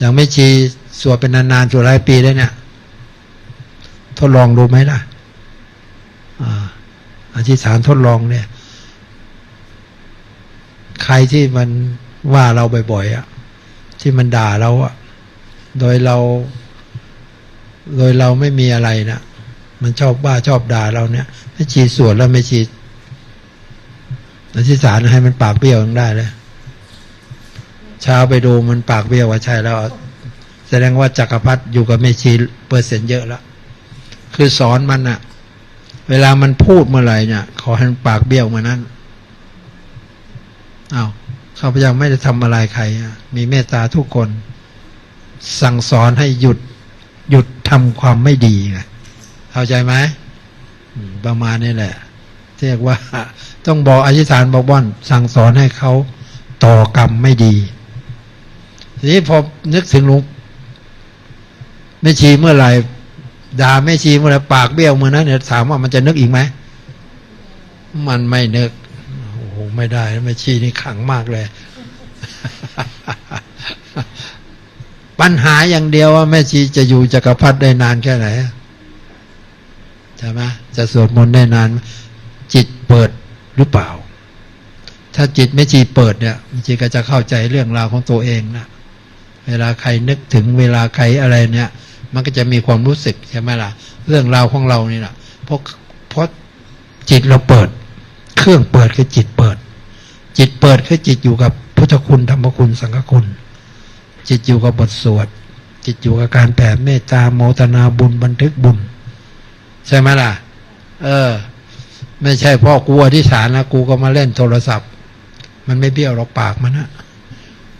อย่างไม่ชีสวดเป็นนานๆสวดหลายปีแล้เนี่ยทดลองดูไหมล่ะอาอธิษฐานทดลองเนี่ย ใครที่มันว่าเราบ่อยๆอะที่มันด่าเราอะโดยเรา โดยเราไม่มีอะไรนะมันชอบบ้าชอบด่าเราเนี่ยไม่ชีสวดแล้วไม่ชีอธิษฐานให้มันปากเบี้ยวยังได้เลย เช้าไปดูมันปากเบี้ยวว่าใช่แล้ว แสดงว่าจักรพรรดิอยู่กับเมชีเปอร์เซ็นต์เยอะแล้วคือสอนมันอะเวลามันพูดเมื่อไหร่เนี่ยขอให้ปากเบี้ยวมานั้นอา้าวข้าพเจ้าไม่ได้ทำอะไรใครมีเมตตาทุกคน สั่งสอนให้หยุดหยุดทำความไม่ดีไงเข้าใจไหมประมาณนี้แหละเรียกว่า ต้องบอกอธิษฐานบอกว่อน สั่งสอนให้เขาต่อกรรมไม่ดี ทีนี้พอนึกถึงหลวงแม่ชีเมื่อไหร่ด่าแม่ชีเมื่อไหร่ปากเบี้ยวเมื่อนั้นเนี่ยถามว่ามันจะนึกอีกไหมมันไม่นึกโอ้โหไม่ได้แม่ชีนี่ขังมากเลย ปัญหาอย่างเดียวว่าแม่ชีจะอยู่จักรพรรดิได้นานแค่ไหนใช่ไหมจะสวดมนต์ได้นาน จิตเปิดหรือเปล่า ถ้าจิตแม่ชีเปิดเนี่ยแม่ชีก็จะเข้าใจเรื่องราวของตัวเองนะ เวลาใครนึกถึงเวลาใครอะไรเนี่ย มันก็จะมีความรู้สึกใช่ไหมล่ะ เรื่องราวของเรานี่แหละเพราะเพราะจิตเราเปิด เครื่องเปิดคือจิตเปิด จิตเปิดคือจิตอยู่กับพุทธคุณธรรมคุณสังฆคุณ จิตอยู่กับบทสวด จิตอยู่กับการแผ่เมตตาโมทนาบุญบันทึกบุญ ใช่ไหมล่ะ เออ ไม่ใช่พ่อกูอธิษฐานนะกูก็มาเล่นโทรศัพท์ มันไม่เบี้ยวเราปากมันนะ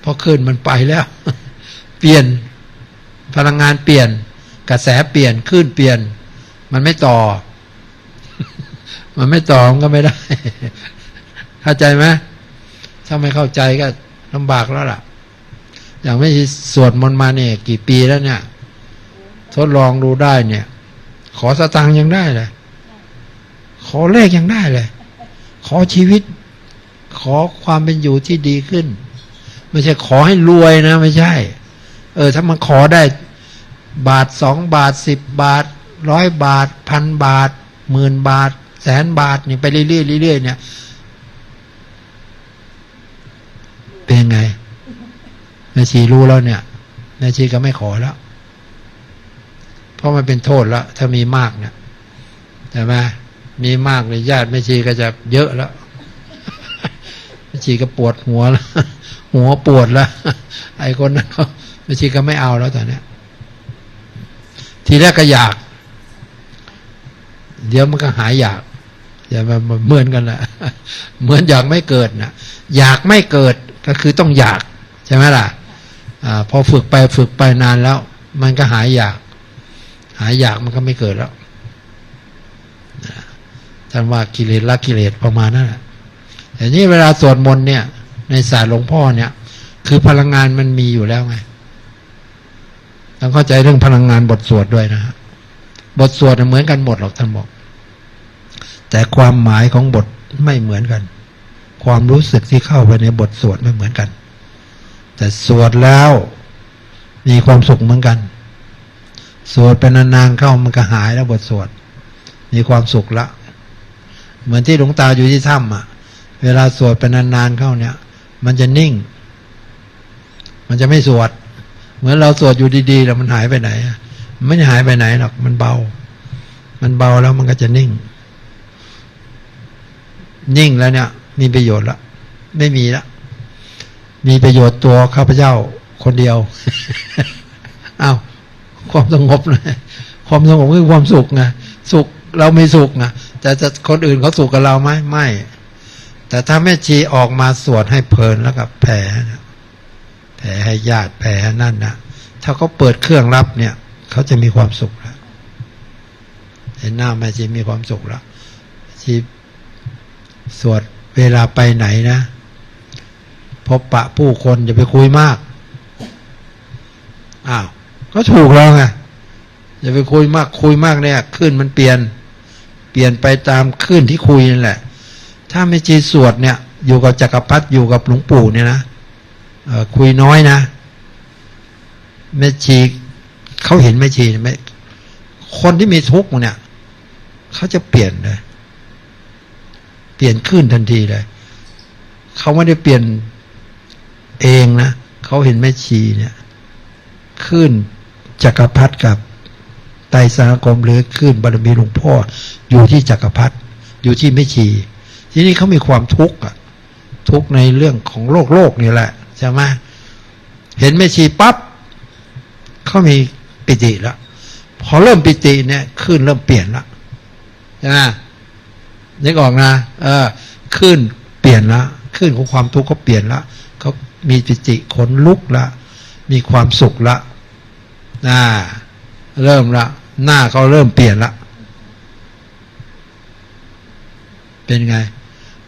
เพราะขึ้นมันไปแล้ว เปลี่ยนพลังงานเปลี่ยน กระแสเปลี่ยนคลื่นเปลี่ยน มันไม่ต่อ มันไม่ต่อมันก็ไม่ได้ เข้าใจไหมถ้าไม่เข้าใจก็ลำบากแล้วล่ะ อย่างไม่สวดมนต์มาเนี่ย กี่ปีแล้วเนี่ย ทดลองดูได้เนี่ย ขอสตังค์ยังได้เลย ขอเลขยังได้เลย ขอชีวิต ขอความเป็นอยู่ที่ดีขึ้น ไม่ใช่ขอให้รวยนะ ไม่ใช่ ออถ้ามันขอได้ บาทสองบาทสิบบาทร้อยบาทพันบาทหมื่นบาท แสนบาทนี่ไปเรื่อยๆเรื่อยๆเนี่ย เป็นยังไงแม่ชีรู้แล้วเนี่ยแม่ชีก็ไม่ขอแล้ว เพราะมันเป็นโทษแล้ว ถ้ามีมากเนี่ยใช่ไหมมีมากเลยญาติแม่ชีก็จะเยอะแล้วแม่ชีก็ปวดหัวแล้วหัวปวดแล้วไอ้คนนั้นก็ แม่ชีก็ไม่เอาแล้วตอนนี้ทีแรกก็อยาก เดี๋ยวมันก็หายอยากอย่ามาเหมือนกันละเหมือนอยากไม่เกิดนะอยากไม่เกิดก็คือต้องอยากใช่ไหมล่ะอาพอฝึกไปฝึกไปนานแล้ว มันก็หายอยาก หายอยากมันก็ไม่เกิดแล้วท่านว่ากิเลสละกิเลสประมาณนั้นแหละแต่นี่เวลาสวดมนต์เนี่ย ในศาสตร์หลวงพ่อเนี่ย คือพลังงานมันมีอยู่แล้วไง ต้องเข้าใจเรื่องพลังงานบทสวดด้วยนะฮะบทสวดเหมือนกันหมดหรอกท่านบอก แต่ความหมายของบทไม่เหมือนกัน ความรู้สึกที่เข้าไปในบทสวดไม่เหมือนกัน แต่สวดแล้วมีความสุขเหมือนกัน สวดเป็นนานๆเข้ามันก็หายแล้วบทสวด มีความสุขละ เหมือนที่หลวงตาอยู่ที่ถ้ำอะ เวลาสวดเป็นนานๆเข้าเนี่ย มันจะนิ่ง มันจะไม่สวด เหมือนเราสวดอยู่ดีๆแล้วมันหายไปไหนไม่ได้หายไปไหนหรอกมันเบา มันเบาแล้วมันก็จะนิ่ง นิ่งแล้วเนี่ย มีประโยชน์ละไม่มีละมีประโยชน์ตัวข้าพเจ้าคนเดียวอ้าวความสงบเลยความสงบคือความสุขไงสุขเราไม่สุขไงแต่จะคนอื่นเขาสุขกับเราไหมไม่ แต่ถ้าแม่ชีออกมาสวดให้เพลินแล้วกับแผ่นะ แผ่ให้ญาติแผ่ให้นั่นนะถ้าเขาเปิดเครื่องรับเนี่ยเขาจะมีความสุขแล้วเห็นหน้าแม่ชีมีความสุขแล้วชีสวดเวลาไปไหนนะ พบปะผู้คนอย่าไปคุยมากอ้าวก็ถูกแล้วไงอย่าไปคุยมากคุยมากเนี่ยขึ้นมันเปลี่ยน เปลี่ยนไปตามขึ้นที่คุยนั่นแหละ ถ้าไม่จีสวดเนี่ย อยู่กับจักรพรรดิอยู่กับหลวงปู่เนี่ยนะ คุยน้อยนะแม่ชีเขาเห็นแม่ชีไหมคนที่มีทุกข์เนี่ยเขาจะเปลี่ยนเลยเปลี่ยนขึ้นทันทีเลยเขาไม่ได้เปลี่ยนเองนะเขาเห็นแม่ชีเนี่ยขึ้นจักรพรรดิกับไตสารกรมหรือขึ้นบารมีหลวงพ่อ อยู่ที่จักรพรรดิอยู่ที่แม่ชี ทีนี้เขามีความทุกข์อะทุกข์ในเรื่องของโลกโลกนี่แหละ ใช่ไหมเห็นแม่ชีปั๊บเขามีปิติแล้วพอเริ่มปิติเนี่ยขึ้นเริ่มเปลี่ยนละใช่ไหมนึกออกนะเออขึ้นเปลี่ยนละขึ้นของความทุกข์ก็เปลี่ยนละเขามีปิติขนลุกละมีความสุขละน่าเริ่มละหน้าเขาเริ่มเปลี่ยนละเป็นไง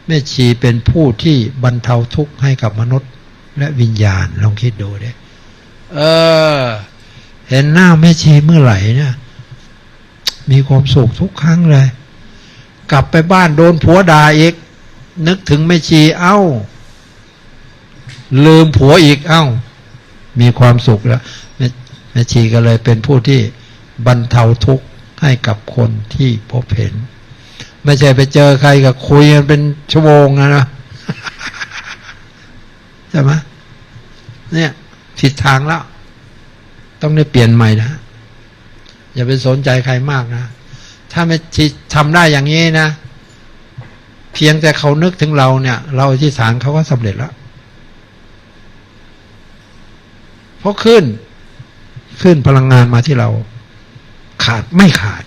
แม่ชีเป็นผู้ที่บรรเทาทุกข์ให้กับมนุษย์ และวิญญาณลองคิดดูดิเออ เห็นหน้าแม่ชีเมื่อไหร่เนี่ย มีความสุขทุกครั้งเลย กลับไปบ้านโดนผัวด่าอีก นึกถึงแม่ชีเอ้า ลืมผัวอีกเอ้า มีความสุขแล้วแม่แม่ชีก็เลยเป็นผู้ที่บรรเทาทุกข์ให้กับคนที่พบเห็น ไม่ใช่ไปเจอใครกับคุยกันเป็นชั่วโมงนะนะ ใช่ไหมเนี่ยผิดทางแล้ว ต้องได้เปลี่ยนใหม่นะ อย่าไปสนใจใครมากนะ ถ้าไม่ที่ทำได้อย่างนี้นะ เพียงแต่เขานึกถึงเราเนี่ย เราอธิษฐานเขาก็สำเร็จแล้วเพราะขึ้น ขึ้นพลังงานมาที่เรา ขาดไม่ขาด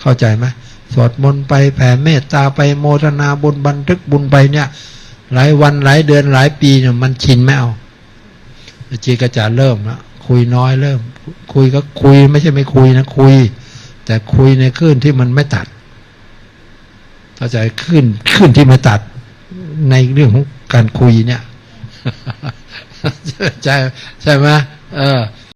เข้าใจไหมสวดมนต์ไปแผ่เมตตาไปโมทนาบุญบันทึกบุญไปเนี่ย หลายวันหลายเดือนหลายปีเนี่ยมันชินไม่เอาจีก็จะเริ่มแล้วคุยน้อยเริ่ม คุยก็คุยไม่ใช่ไม่คุยนะคุย แต่คุยในคลื่นที่มันไม่ตัดเข้าใจคลื่นคลื่นที่ไม่ตัด ในเรื่องของการคุยเนี่ยใช่ใช่ไหมเออ